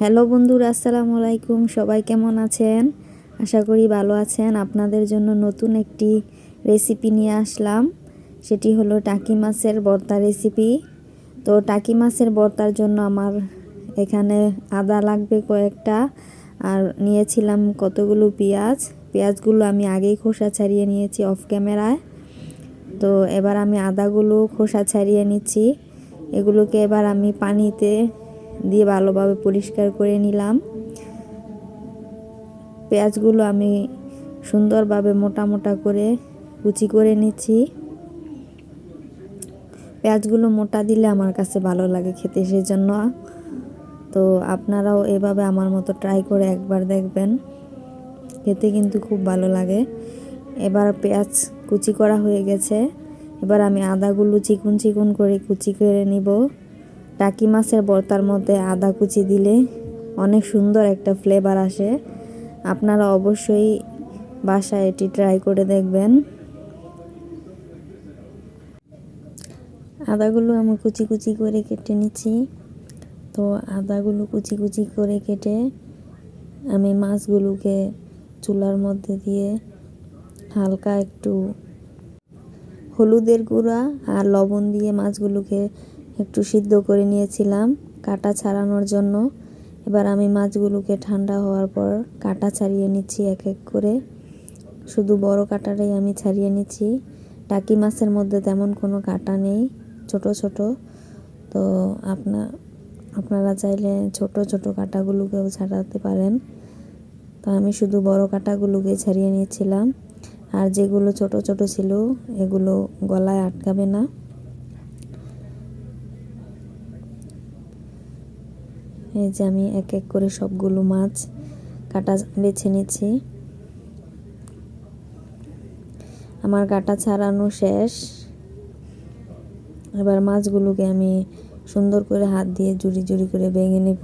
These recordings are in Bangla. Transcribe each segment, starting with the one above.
হ্যালো বন্ধুরা, আসসালামু আলাইকুম। সবাই কেমন আছেন? আশা করি ভালো আছেন। আপনাদের জন্য নতুন একটি রেসিপি নিয়ে আসলাম। সেটি হলো টাকি মাছের ভর্তা রেসিপি। তো টাকি মাছের ভর্তার জন্য আমার এখানে আদা লাগবে কয়েকটা। আর নিয়েছিলাম কতগুলো পেঁয়াজ। পেঁয়াজগুলো আমি আগেই খোসা ছাড়িয়ে নিয়েছি অফ ক্যামেরায়। তো এবার আমি আদাগুলো খোসা ছাড়িয়ে নিচ্ছি। এগুলোকে এবার আমি পানিতে দিয়ে ভালোভাবে পরিষ্কার করে নিলাম। পেঁয়াজগুলো আমি সুন্দরভাবে মোটা মোটা করে কুচি করে নিচ্ছি। পেঁয়াজগুলো মোটা দিলে আমার কাছে ভালো লাগে খেতে সেই জন্য তো আপনারাও এভাবে আমার মতো ট্রাই করে একবার দেখবেন। খেতে কিন্তু খুব ভালো লাগে। এবার পেঁয়াজ কুচি করা হয়ে গেছে। এবার আমি আদাগুলো চিকুন চিকুন করে কুচি করে নিব। টাকি মাছের ভর্তার মধ্যে আদা কুচি দিলে অনেক সুন্দর একটা ফ্লেভার আসে। আপনারা অবশ্যই বাসায় এটি ট্রাই করে দেখবেন। আদাগুলো আমি কুচি কুচি করে কেটে নিচ্ছি। তো আদাগুলো কুচি কুচি করে কেটে আমি মাছগুলোকে চুলার মধ্যে দিয়ে হালকা একটু হলুদের গুঁড়া আর লবণ দিয়ে মাছগুলোকে একটু সিদ্ধ করে নিয়েছিলাম কাটা ছাড়ানোর জন্য। এবার আমি মাছগুলোকে ঠান্ডা হওয়ার পর কাটা ছাড়িয়ে নিচ্ছি এক এক করে। শুধু বড় কাটাটাই আমি ছাড়িয়ে নিচ্ছি। টাকি মাছের মধ্যে তেমন কোনো কাটা নেই, ছোট ছোট। তো আপনার আপনারা চাইলে ছোট ছোট কাটাগুলোকেও ছাড়াতে পারেন। তো আমি শুধু বড় কাটাগুলোকে ছাড়িয়ে নিয়েছিলাম। আর যেগুলো ছোট ছোট ছিল, এগুলো গলায় আটকাবে না। এই যে আমি এক এক করে সবগুলো মাছ কাটা বেছে নিচ্ছি। আমার কাটা ছাড়ানো শেষ। এবার মাছগুলোকে আমি সুন্দর করে হাত দিয়ে জুড়ি জুড়ি করে ভেঙে নেব।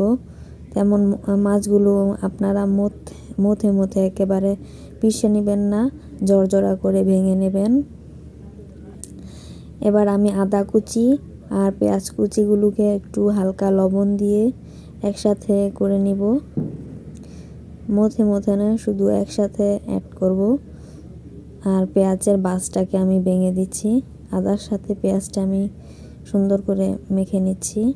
তেমন মাছগুলো আপনারা মুথ মুথে মুথে একেবারে পিষে নেবেন না জড়জড়া করে ভেঙে নেবেন। এবার আমি আদা কুচি আর পেঁয়াজ কুচিগুলোকে একটু হালকা লবণ দিয়ে একসাথে করে নিব। মথে মথে না শুধু একসাথে অ্যাড করব। আর পেঁয়াজের বাসটাকে আমি ভেঙে দিচ্ছি। আদার সাথে পেঁয়াজটা আমি সুন্দর করে মেখে নিচ্ছি।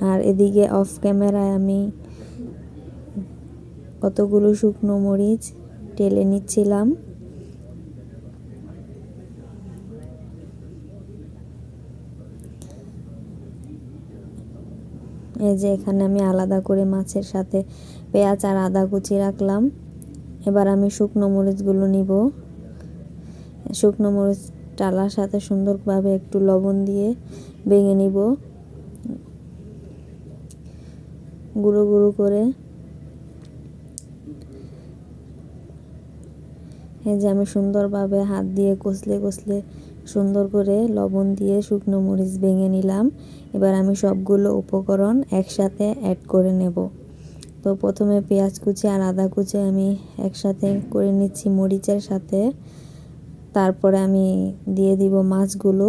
আর এদিকে অফ ক্যামেরায় আমি কতগুলো শুকনো মরিচ টেলে নিচ্ছিলাম। এই যে এখানে আমি আলাদা করে মাছের সাথে পেঁয়াজ আর আদা কুচি রাখলাম। এবার আমি শুকনো মরিচগুলো নিব। শুকনো মরিচ টালার সাথে সুন্দরভাবে একটু লবণ দিয়ে ভেঙে নিব। গুঁড়ো গুঁড়ো করে। এই যে আমি সুন্দরভাবে হাত দিয়ে কষলে কষলে সুন্দর করে লবণ দিয়ে শুকনো মরিচ ভেঙে নিলাম। এবার আমি সবগুলো উপকরণ একসাথে অ্যাড করে নেব। তো প্রথমে পেঁয়াজ কুচি আর আদা কুচি আমি একসাথে করে নিচ্ছি মরিচের সাথে। তারপরে আমি দিয়ে দিব মাছগুলো।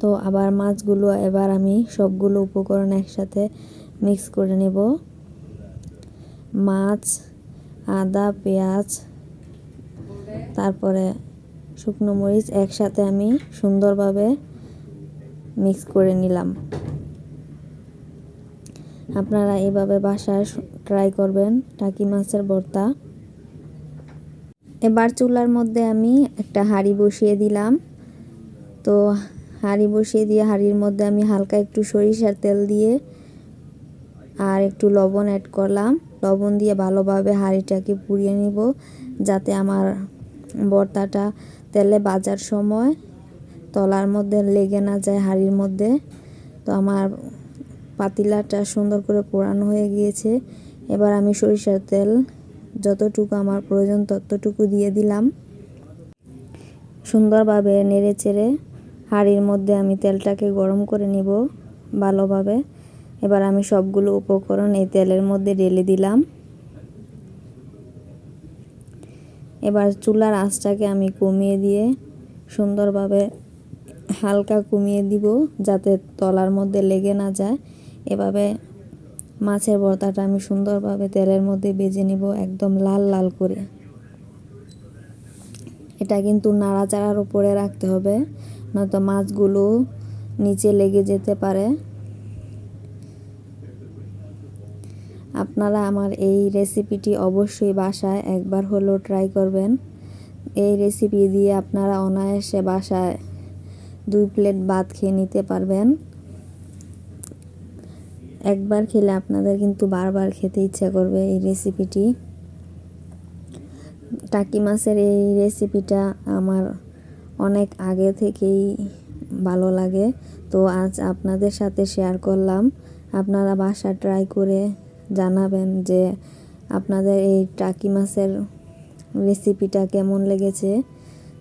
তো আবার মাছগুলো এবার আমি সবগুলো উপকরণ একসাথে মিক্স করে নেব। মাছ, আদা, পেঁয়াজ তারপরে শুকনো মরিচ একসাথে আমি সুন্দরভাবে মিক্স করে নিলাম। আপনারা এভাবে বাসায় ট্রাই করবেন টাকি মাছের ভর্তা। এবার চুলার মধ্যে আমি একটা হাঁড়ি বসিয়ে দিলাম। তো হাঁড়ি বসিয়ে দিয়ে হাঁড়ির মধ্যে আমি হালকা একটু সরিষার তেল দিয়ে আর একটু লবণ অ্যাড করলাম। লবণ দিয়ে ভালোভাবে হাঁড়িটাকে পুড়িয়ে নিব যাতে আমার ভর্তাটা তেলে বাজার সময় তলার মধ্যে লেগে না যায় হাঁড়ির মধ্যে। তো আমার পাতিলাটা সুন্দর করে পোড়ানো হয়ে গিয়েছে। এবার আমি সরিষার তেল যতটুকু আমার প্রয়োজন ততটুকু দিয়ে দিলাম। সুন্দরভাবে নেড়ে চেড়ে হাঁড়ির মধ্যে আমি তেলটাকে গরম করে নিব ভালোভাবে। এবার আমি সবগুলো উপকরণ এই তেলের মধ্যে ঢেলে দিলাম। এবার চুলার আঁচটাকে আমি কমিয়ে দিয়ে সুন্দরভাবে হালকা কমিয়ে দিব যাতে তলার মধ্যে লেগে না যায়। এভাবে মাছের ভর্তাটা আমি সুন্দরভাবে তেলের মধ্যে বেজে নিব একদম লাল লাল করে। এটা কিন্তু নাড়াচাড়ার উপরে রাখতে হবে, নয়তো মাছগুলো নিচে লেগে যেতে পারে। আপনারা আমার এই রেসিপিটি অবশ্যই বাসায় একবার হলেও ট্রাই করবেন। এই রেসিপি দিয়ে আপনারা অনায়াসে বাসায় দুই প্লেট ভাত খেয়ে নিতে পারবেন। একবার খেলে আপনাদের কিন্তু বারবার খেতে ইচ্ছা করবে এই রেসিপিটি টাকি মাছের এই রেসিপিটা আমার অনেক আগে থেকেই ভালো লাগে। তো আজ আপনাদের সাথে শেয়ার করলাম। আপনারা বাসা ট্রাই করে জানাবেন যে আপনাদের এই টাকি মাছের রেসিপিটা কেমন লেগেছে।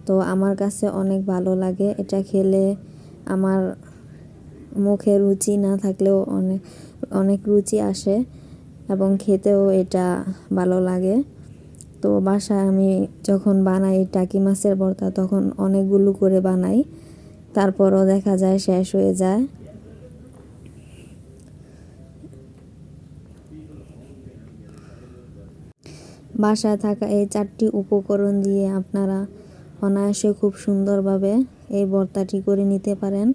তো আমার কাছে অনেক ভালো লাগে। এটা খেলে আমার মুখে রুচি না থাকলেও অনেক অনেক রুচি আসে এবং খেতেও এটা ভালো লাগে। তো বাসায় আমি যখন বানাই টাকি মাছের ভর্তা তখন অনেকগুলো করে বানাই। তারপরও দেখা যায় শেষ হয়ে যায়। বাসায় থাকা এই চারটি উপকরণ দিয়ে আপনারা অনায়াসে খুব সুন্দরভাবে এই ভর্তাটি করে নিতে পারেন।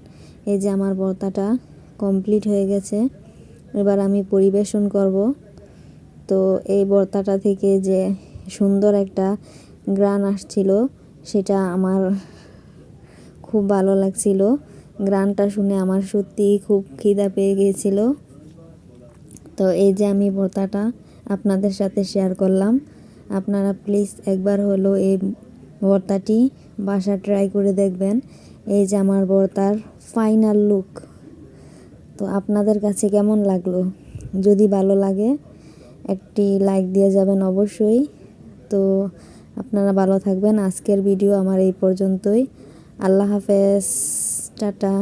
এই যে আমার ভর্তাটা কমপ্লিট হয়ে গেছে। এবার আমি পরিবেশন করব। তো এই ভর্তাটা থেকে যে সুন্দর একটা গ্রান আসছিল, সেটা আমার খুব ভালো লাগছিল। গ্রানটা শুনে আমার সত্যিই খুব খিদা পেয়ে গিয়েছিল। তো এই যে আমি ভর্তাটা আপনাদের সাথে শেয়ার করলাম। আপনারা প্লিজ একবার হলো এই ভর্তাটি বাসা ট্রাই করে দেখবেন। এই যে আমার ভর্তার ফাইনাল লুক তো আপনাদের কাছে কেমন লাগল? যদি ভালো লাগে, একটি লাইক দিয়ে যাবেন অবশ্যই। তো আপনারা ভালো থাকবেন। আজকের ভিডিও আমার এই পর্যন্তই। আল্লাহ হাফেজ। টাটা।